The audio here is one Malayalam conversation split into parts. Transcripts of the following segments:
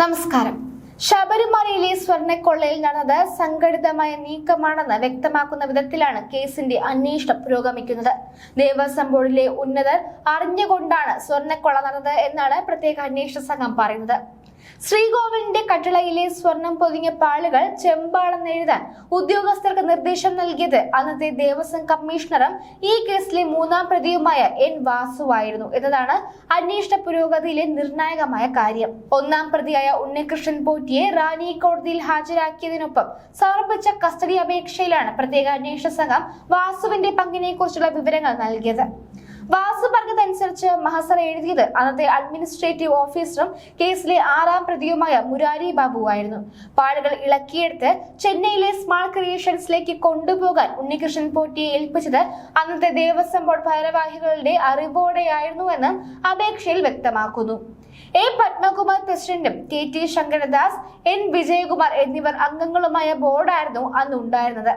നമസ്കാരം. ശബരിമലയിലെ സ്വർണക്കൊള്ളയിൽ നടന്നത് സംഘടിതമായ നീക്കമാണെന്ന് വ്യക്തമാക്കുന്ന വിധത്തിലാണ് കേസിന്റെ അന്വേഷണം പുരോഗമിക്കുന്നത്. ദേവസ്വം ബോർഡിലെ ഉന്നതർ അറിഞ്ഞുകൊണ്ടാണ് സ്വർണക്കൊള്ള നടന്നത് എന്നാണ് പ്രത്യേക അന്വേഷണ സംഘം പറയുന്നത്. ശ്രീകോവിലിന്റെ കട്ടളയിലെ സ്വർണം പൊതിഞ്ഞ പാളുകൾ ചെമ്പാളെന്ന് എഴുതാൻ ഉദ്യോഗസ്ഥർക്ക് നിർദ്ദേശം നൽകിയത് അന്നത്തെ ദേവസ്വം കമ്മീഷണറും ഈ കേസിലെ മൂന്നാം പ്രതിയുമായ എൻ വാസുവായിരുന്നു. എന്നതാണ് അന്വേഷണ പുരോഗതിയിലെ നിർണായകമായ കാര്യം. ഒന്നാം പ്രതിയായ ഉണ്ണികൃഷ്ണൻ പോറ്റിയെ റാണി കോടതിയിൽ ഹാജരാക്കിയതിനൊപ്പം സമർപ്പിച്ച കസ്റ്റഡി അപേക്ഷയിലാണ് പ്രത്യേക അന്വേഷണ സംഘം വാസുവിന്റെ പങ്കിനെ കുറിച്ചുള്ള വിവരങ്ങൾ നൽകിയത്. വാസു പറഞ്ഞതനുസരിച്ച് മഹസർ എഴുതിയത് അന്നത്തെ അഡ്മിനിസ്ട്രേറ്റീവ് ഓഫീസറും കേസിലെ ആറാം പ്രതിയുമായ മുരാരി ബാബുവായിരുന്നു. പാടുകൾ ഇളക്കിയെടുത്ത് ചെന്നൈയിലെ സ്മാൾ ക്രിയേഷൻസിലേക്ക് കൊണ്ടുപോകാൻ ഉണ്ണികൃഷ്ണൻ പോറ്റിയെ ഏൽപ്പിച്ചത് അന്നത്തെ ദേവസ്വം ബോർഡ് ഭാരവാഹികളുടെ അറിവോടെയായിരുന്നുവെന്ന് അപേക്ഷയിൽ വ്യക്തമാക്കുന്നു. എ പത്മകുമാർ പ്രസിഡന്റും K T Sankaradas N Vijayakumar എന്നിവർ അംഗങ്ങളുമായ ബോർഡായിരുന്നു അന്ന് ഉണ്ടായിരുന്നത്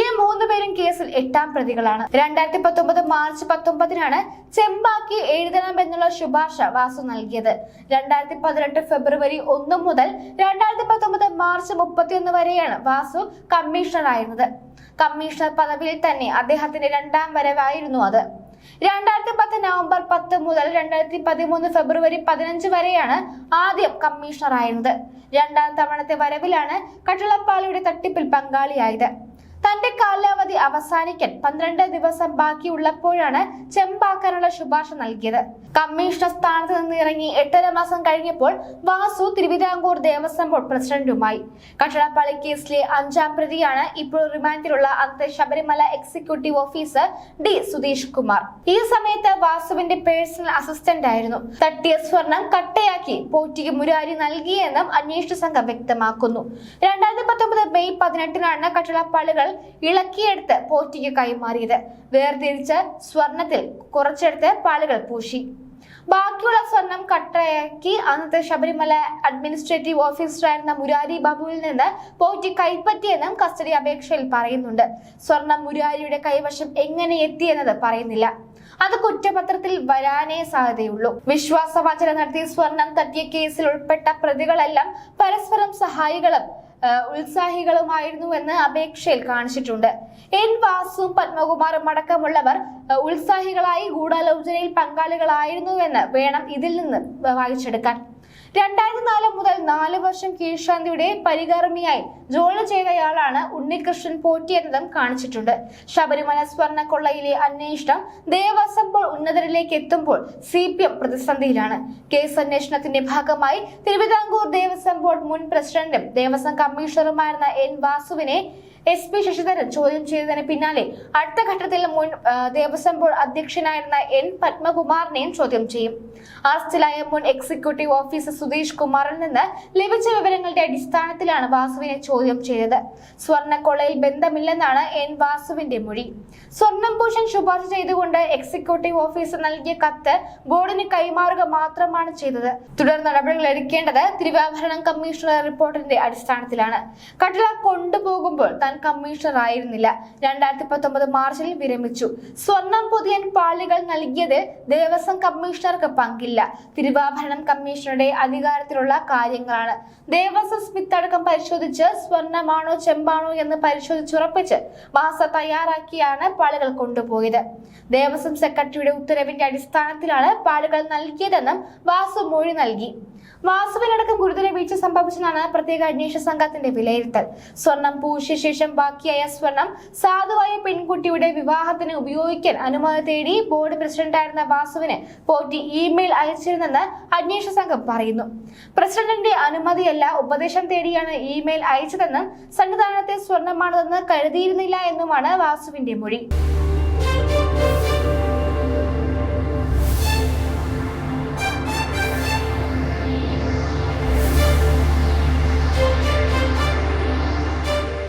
ഈ മൂന്ന് പേരും കേസിൽ എട്ടാം പ്രതികളാണ്. രണ്ടായിരത്തി പത്തൊമ്പത് മാർച്ച് പത്തൊമ്പതിനാണ് ചെമ്പാക്കി എഴുതണം എന്നുള്ള ശുപാർശ വാസു നൽകിയത്. രണ്ടായിരത്തി പതിനെട്ട് ഫെബ്രുവരി ഒന്ന് മുതൽ രണ്ടായിരത്തി പത്തൊമ്പത് മാർച്ച് മുപ്പത്തിയൊന്ന് വരെയാണ് വാസു കമ്മീഷണർ ആയിരുന്നത് കമ്മീഷണർ പദവിയിൽ തന്നെ അദ്ദേഹത്തിന്റെ രണ്ടാം വരവായിരുന്നു അത്. രണ്ടായിരത്തി പത്ത് നവംബർ പത്ത് മുതൽ രണ്ടായിരത്തി പതിമൂന്ന് ഫെബ്രുവരി പതിനഞ്ച് വരെയാണ് ആദ്യം കമ്മീഷണർ ആയിരുന്നത് രണ്ടാം തവണത്തെ വരവിലാണ് കട്ടിളപ്പാളിയുടെ തട്ടിപ്പിൽ പങ്കാളിയായത്. തന്റെ കാലാവധി അവസാനിക്കാൻ പന്ത്രണ്ട് ദിവസം ബാക്കിയുള്ളപ്പോഴാണ് ചെമ്പാക്കാനുള്ള ശുപാർശ നൽകിയത്. കമ്മീഷണർ സ്ഥാനത്ത് നിന്ന് ഇറങ്ങി എട്ടര മാസം കഴിഞ്ഞപ്പോൾ വാസു തിരുവിതാംകൂർ ദേവസ്വം ബോർഡ് പ്രസിഡന്റുമായി. കട്ടടപ്പാളി കേസിലെ അഞ്ചാം പ്രതിയാണ് ഇപ്പോൾ റിമാൻഡിലുള്ള അന്നത്തെ Sabarimala executive officer D Sudheesh Kumar. ഈ സമയത്ത് വാസുവിന്റെ പേഴ്സണൽ അസിസ്റ്റന്റ് ആയിരുന്നു. തട്ടിയ സ്വർണം കട്ടയാക്കി പോറ്റിക്ക് മുരാരി നൽകിയെന്നും അന്വേഷണ സംഘം വ്യക്തമാക്കുന്നു. രണ്ടായിരത്തി പത്തൊമ്പത് മെയ് പതിനെട്ടിനാണ് കട്ടളപ്പാളുകൾ ഇളക്കിയെടുത്ത് പോറ്റിക്ക് കൈമാറിയത്. വേർതിരിച്ച് സ്വർണത്തിൽ കുറച്ചെടുത്ത് പാളുകൾ പൂശി. ബാക്കിയുള്ള സ്വർണം കട്ടയാക്കി. അന്നത്തെ ശബരിമല അഡ്മിനിസ്ട്രേറ്റീവ് ഓഫീസറായിരുന്ന മുരാരി ബാബുവിൽ നിന്ന് പോറ്റി കൈപ്പറ്റിയെന്നും കസ്റ്റഡി അപേക്ഷയിൽ പറയുന്നുണ്ട്. സ്വർണം മുരാരിയുടെ കൈവശം എങ്ങനെ എത്തിയെന്നത് പറയുന്നില്ല. അത് കുറ്റപത്രത്തിൽ വരാനേ സാധ്യതയുള്ളൂ. വിശ്വാസവാചന നടത്തി സ്വർണം തട്ടിയ കേസിൽ ഉൾപ്പെട്ട പ്രതികളെല്ലാം പരസ്പരം സഹായികളും ഉത്സാഹികളുമായിരുന്നുവെന്ന് അപേക്ഷയിൽ കാണിച്ചിട്ടുണ്ട്. എൻ വാസും പത്മകുമാറും അടക്കമുള്ളവർ ഉത്സാഹികളായി ഗൂഢാലോചനയിൽ പങ്കാളികളായിരുന്നുവെന്ന് വേണം ഇതിൽ നിന്ന് വായിച്ചെടുക്കാൻ. രണ്ടായിരത്തി നാല് മുതൽ നാല് വർഷം കീഴ്ശാന്തിയുടെ പരികർമ്മിയായി ജോലി ചെയ്തയാളാണ് ഉണ്ണികൃഷ്ണൻ പോറ്റി എന്നതും കാണിച്ചിട്ടുണ്ട്. ശബരിമല സ്വർണ കൊള്ളയിലെ അന്വേഷണം ദേവസ്വം ബോർഡ് ഉന്നതരിലേക്ക് എത്തുമ്പോൾ സി പി എം പ്രതിസന്ധിയിലാണ്. കേസ് അന്വേഷണത്തിന്റെ ഭാഗമായി തിരുവിതാംകൂർ ദേവസ്വം ബോർഡ് മുൻ പ്രസിഡന്റും ദേവസ്വം കമ്മീഷണറുമായിരുന്ന എൻ വാസുവിനെ എസ് പി ശശിധരൻ ചോദ്യം ചെയ്തതിന് പിന്നാലെ അടുത്ത ഘട്ടത്തിൽ മുൻ ദേവസ്വം ബോർഡ് അധ്യക്ഷനായിരുന്ന എൻ പത്മകുമാറിനെയും ചോദ്യം ചെയ്യും. അറസ്റ്റിലായ മുൻ എക്സിക്യൂട്ടീവ് ഓഫീസർ സുധീഷ് കുമാറിൽ നിന്ന് ലഭിച്ച വിവരങ്ങളുടെ അടിസ്ഥാനത്തിലാണ് വാസുവിനെ ചോദ്യം ചെയ്തത്. സ്വർണക്കൊള്ളയിൽ ബന്ധമില്ലെന്നാണ് എൻ വാസുവിന്റെ മൊഴി. സ്വർണം ഭൂഷൺ ശുപാർശ ചെയ്തുകൊണ്ട് എക്സിക്യൂട്ടീവ് ഓഫീസർ നൽകിയ കത്ത് ബോർഡിന് കൈമാറുക മാത്രമാണ് ചെയ്തത്. തുടർ നടപടികൾ എടുക്കേണ്ടത് തിരുവാഭരണം കമ്മീഷണർ റിപ്പോർട്ടിന്റെ അടിസ്ഥാനത്തിലാണ്. കട്ടില കൊണ്ടുപോകുമ്പോൾ താൻ കമ്മീഷണർ ആയിരുന്നില്ല. രണ്ടായിരത്തി പത്തൊമ്പത് മാർച്ചിൽ വിരമിച്ചു. സ്വർണം പുതിയൻ പാളികൾ നൽകിയത് ദേവസ്വം കമ്മീഷണർക്ക് പങ്കില്ല. തിരുവാഭരണം കമ്മീഷണറുടെ അധികാരത്തിലുള്ള കാര്യങ്ങളാണ്. ദേവസ്വം സ്മിത്ത് അടക്കം പരിശോധിച്ച് സ്വർണമാണോ ചെമ്പാണോ എന്ന് പരിശോധിച്ചുറപ്പിച്ച് മാസ തയ്യാറാക്കിയാണ് പാളുകൾ കൊണ്ടുപോയത്. ദേവസ്വം സെക്രട്ടറിയുടെ ഉത്തരവിന്റെ അടിസ്ഥാനത്തിലാണ് പാളുകൾ നൽകിയതെന്നും വാസു മൊഴി നൽകി. വാസുവിനടക്കം ഗുരുതര വീഴ്ച സംഭവിച്ചെന്നാണ് പ്രത്യേക അന്വേഷണ സംഘത്തിന്റെ വിലയിരുത്തൽ. സ്വർണം പൂശിയ ശേഷം ബാക്കിയായ സ്വർണം സാധുവായ പെൺകുട്ടിയുടെ വിവാഹത്തിന് ഉപയോഗിക്കാൻ അനുമതി തേടി ബോർഡ് പ്രസിഡന്റായിരുന്ന വാസുവിന് പോറ്റി ഇമെയിൽ അയച്ചിരുന്നെന്ന് അന്വേഷണ സംഘം പറയുന്നു. പ്രസിഡന്റിന്റെ അനുമതിയല്ല ഉപദേശം തേടിയാണ് ഇമെയിൽ അയച്ചതെന്നും സന്നിധാനത്തെ സ്വർണമാണതെന്ന് കരുതിയിരുന്നില്ല എന്നുമാണ് വാസുവിന്റെ മൊഴി.